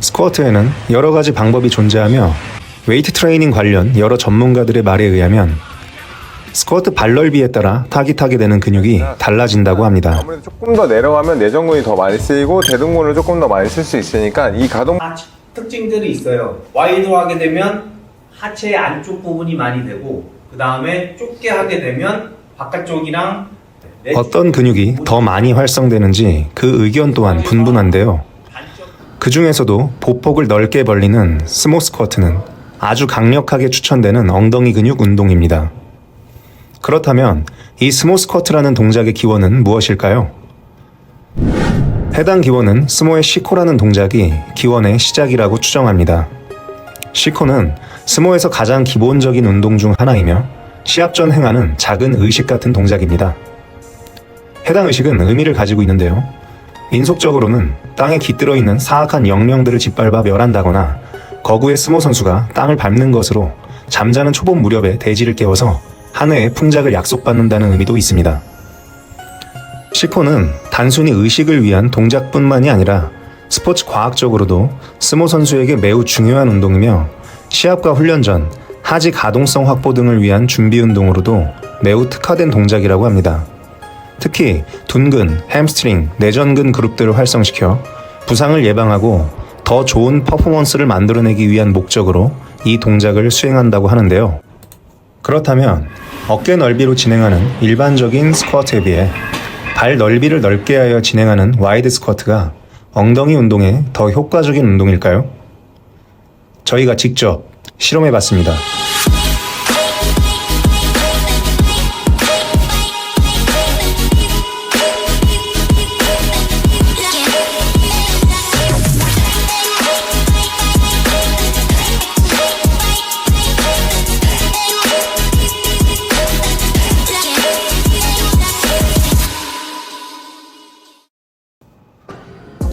스쿼트에는 여러 가지 방법이 존재하며 웨이트 트레이닝 관련 여러 전문가들의 말에 의하면 스쿼트 발넓이에 따라 타깃하게 되는 근육이 달라진다고 합니다. 아무래도 조금 더 내려가면 내전근이 더 많이 쓰이고 대둔근을 조금 더 많이 쓸 수 있으니까 이 가동 하체 특징들이 있어요. 와이드로 하게 되면 하체 안쪽 부분이 많이 되고 그 다음에 좁게 하게 되면 바깥쪽이랑 내 어떤 근육이 더 많이 활성되는지 그 의견 또한 분분한데요. 그 중에서도 보폭을 넓게 벌리는 스모 스쿼트는 아주 강력하게 추천되는 엉덩이 근육 운동입니다. 그렇다면 이 스모 스쿼트라는 동작의 기원은 무엇일까요? 해당 기원은 스모의 시코라는 동작이 기원의 시작이라고 추정합니다. 시코는 스모에서 가장 기본적인 운동 중 하나이며 시합 전 행하는 작은 의식 같은 동작입니다. 해당 의식은 의미를 가지고 있는데요. 민속적으로는 땅에 깃들어 있는 사악한 영령들을 짓밟아 멸한다거나 거구의 스모 선수가 땅을 밟는 것으로 잠자는 초봄 무렵에 대지를 깨워서 한 해의 풍작을 약속받는다는 의미도 있습니다. 시코는 단순히 의식을 위한 동작뿐만이 아니라 스포츠 과학적으로도 스모 선수에게 매우 중요한 운동이며 시합과 훈련 전 하지 가동성 확보 등을 위한 준비 운동으로도 매우 특화된 동작이라고 합니다. 특히 둔근, 햄스트링, 내전근 그룹들을 활성시켜 부상을 예방하고 더 좋은 퍼포먼스를 만들어내기 위한 목적으로 이 동작을 수행한다고 하는데요. 그렇다면 어깨 넓이로 진행하는 일반적인 스쿼트에 비해 발 넓이를 넓게 하여 진행하는 와이드 스쿼트가 엉덩이 운동에 더 효과적인 운동일까요? 저희가 직접 실험해 봤습니다.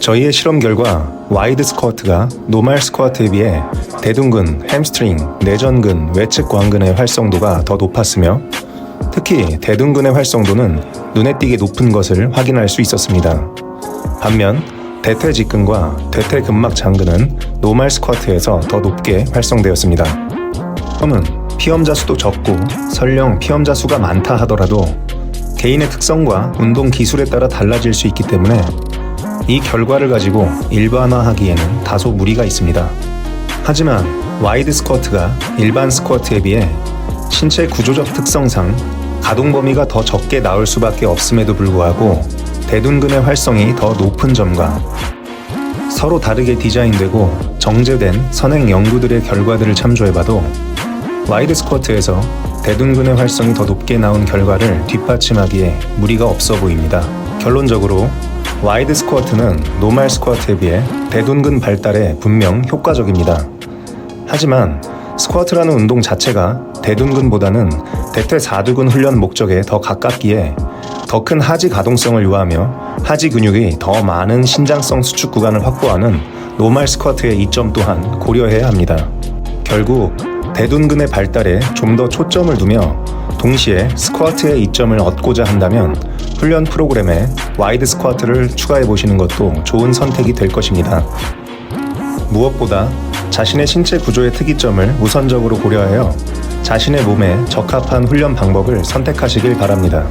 저희의 실험 결과 와이드 스쿼트가 노말 스쿼트에 비해 대둔근, 햄스트링, 내전근, 외측 광근의 활성도가 더 높았으며 특히 대둔근의 활성도는 눈에 띄게 높은 것을 확인할 수 있었습니다. 반면 대퇴직근과 대퇴근막 장근은 노말 스쿼트에서 더 높게 활성되었습니다. 그러면 피험자 수도 적고 설령 피험자 수가 많다 하더라도 개인의 특성과 운동 기술에 따라 달라질 수 있기 때문에 이 결과를 가지고 일반화하기에는 다소 무리가 있습니다. 하지만 와이드 스쿼트가 일반 스쿼트에 비해 신체 구조적 특성상 가동 범위가 더 적게 나올 수밖에 없음에도 불구하고 대둔근의 활성이 더 높은 점과 서로 다르게 디자인되고 정제된 선행 연구들의 결과들을 참조해봐도 와이드 스쿼트에서 대둔근의 활성이 더 높게 나온 결과를 뒷받침하기에 무리가 없어 보입니다. 결론적으로 와이드 스쿼트는 노말 스쿼트에 비해 대둔근 발달에 분명 효과적입니다. 하지만 스쿼트라는 운동 자체가 대둔근보다는 대퇴사두근 훈련 목적에 더 가깝기에 더 큰 하지 가동성을 요하며 하지 근육이 더 많은 신장성 수축 구간을 확보하는 노말 스쿼트의 이점 또한 고려해야 합니다. 결국 대둔근의 발달에 좀 더 초점을 두며 동시에 스쿼트의 이점을 얻고자 한다면 훈련 프로그램에 와이드 스쿼트를 추가해 보시는 것도 좋은 선택이 될 것입니다. 무엇보다 자신의 신체 구조의 특이점을 우선적으로 고려하여 자신의 몸에 적합한 훈련 방법을 선택하시길 바랍니다.